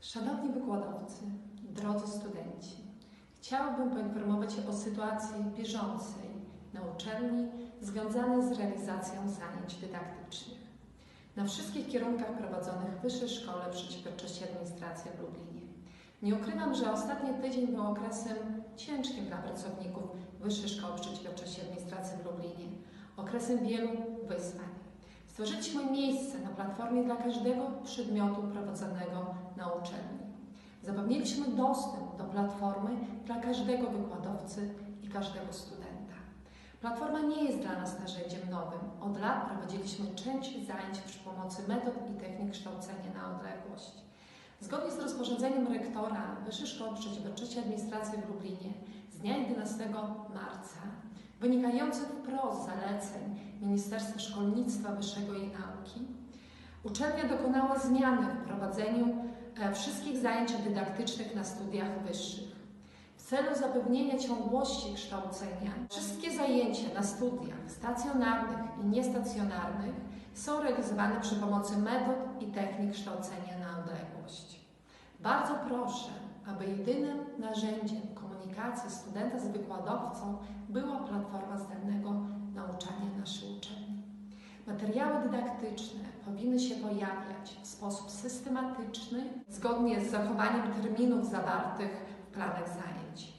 Szanowni wykładowcy, drodzy studenci, chciałabym poinformować o sytuacji bieżącej na uczelni związanej z realizacją zajęć dydaktycznych. Na wszystkich kierunkach prowadzonych w Wyższej Szkole Przedsiębiorczości i Administracji w Lublinie. Nie ukrywam, że ostatni tydzień był okresem ciężkim dla pracowników Wyższej Szkoły Przedsiębiorczości i Administracji w Lublinie, okresem wielu wyzwań. Stworzyliśmy miejsce na platformie dla każdego przedmiotu prowadzonego na uczelni. Zapewniliśmy dostęp do platformy dla każdego wykładowcy i każdego studenta. Platforma nie jest dla nas narzędziem nowym. Od lat prowadziliśmy część zajęć przy pomocy metod i technik kształcenia na odległość. Zgodnie z rozporządzeniem rektora Wyższej Szkoły Przedsiębiorczości i Administracji w Lublinie z dnia 11 marca, wynikających wprost z zaleceń Ministerstwa Szkolnictwa Wyższego i Nauki, uczelnia dokonała zmiany w prowadzeniu e, wszystkich zajęć dydaktycznych na studiach wyższych. W celu zapewnienia ciągłości kształcenia, wszystkie zajęcia na studiach stacjonarnych i niestacjonarnych są realizowane przy pomocy metod i technik kształcenia na odległość. Bardzo proszę, aby jedynym narzędziem komunikacji studenta z wykładowcą była platforma zdalnego nauczania naszej uczelni. Materiały dydaktyczne powinny się pojawiać w sposób systematyczny, zgodnie z zachowaniem terminów zawartych w planach zajęć.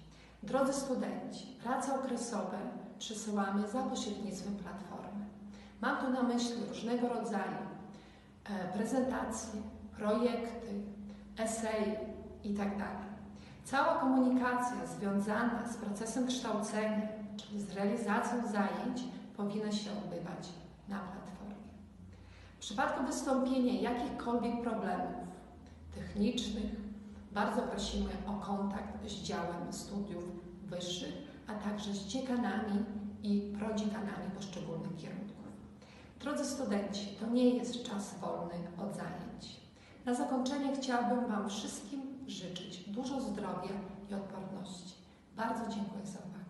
Drodzy studenci, prace okresowe przesyłamy za pośrednictwem platformy. Mam tu na myśli różnego rodzaju e, prezentacje, projekty, eseje itd. Cała komunikacja związana z procesem kształcenia, czyli z realizacją zajęć, powinna się odbywać na platformie. W przypadku wystąpienia jakichkolwiek problemów technicznych, bardzo prosimy o kontakt z działem studiów wyższych, a także z dziekanami i prodziekanami poszczególnych kierunków. Drodzy studenci, to nie jest czas wolny od zajęć. Na zakończenie chciałabym Wam wszystkim życzyć dużo zdrowia i odporności. Bardzo dziękuję za uwagę.